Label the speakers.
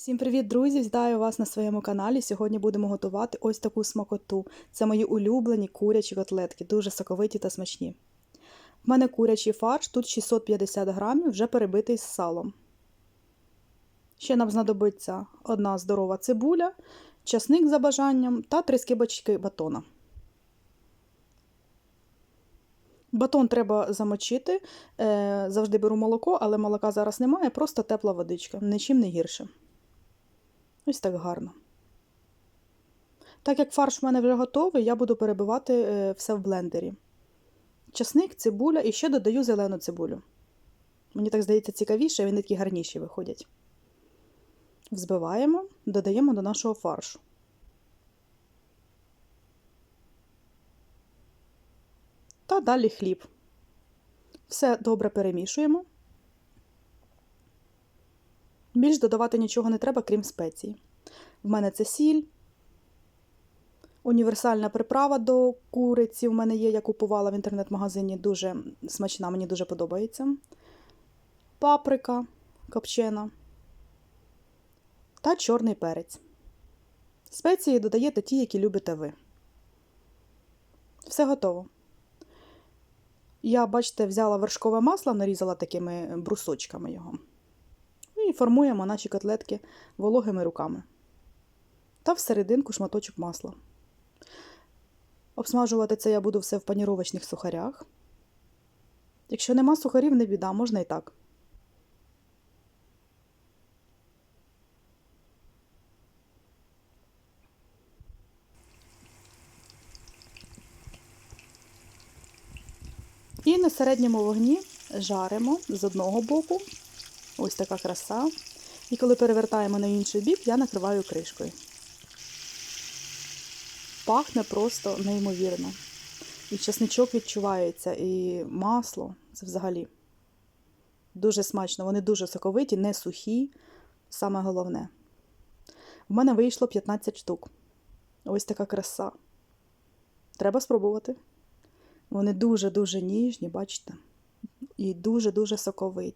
Speaker 1: Всім привіт, друзі! Вітаю вас на своєму каналі. Сьогодні будемо готувати ось таку смакоту. Це мої улюблені курячі котлетки, дуже соковиті та смачні. В мене курячий фарш, тут 650 грамів, вже перебитий з салом. Ще нам знадобиться одна здорова цибуля, часник за бажанням та три скибочки батона. Батон треба замочити. Е, Завжди беру молоко, але молока зараз немає, просто тепла водичка, нічим не гірше. Ось так гарно. Так як фарш в мене вже готовий, я буду перебивати е, все в блендері. Часник, цибуля і ще додаю зелену цибулю. Мені так здається цікавіше, вони такі гарніші виходять. Взбиваємо, додаємо до нашого фаршу. Та далі хліб. Все добре перемішуємо. Більш додавати нічого не треба, крім спецій. В мене це сіль. Універсальна приправа до куриці в мене є, я купувала в інтернет-магазині. Дуже смачна, мені дуже подобається. Паприка копчена та чорний перець. Спеції додаєте ті, які любите ви. Все готово. Я, бачите, взяла вершкове масло, нарізала такими брусочками його. І формуємо наші котлетки вологими руками. Та всерединку шматочок масла. Обсмажувати це я буду все в паніровочних сухарях. Якщо нема сухарів, не біда, можна і так. І на середньому вогні жаримо з одного боку. Ось така краса. І коли перевертаємо на інший бік, я накриваю кришкою. Пахне просто неймовірно. І чесничок відчувається, і масло це взагалі дуже смачно. Вони дуже соковиті, не сухі. Саме головне. В мене вийшло 15 штук. Ось така краса. Треба спробувати. Вони дуже-дуже ніжні, бачите? І дуже-дуже соковиті.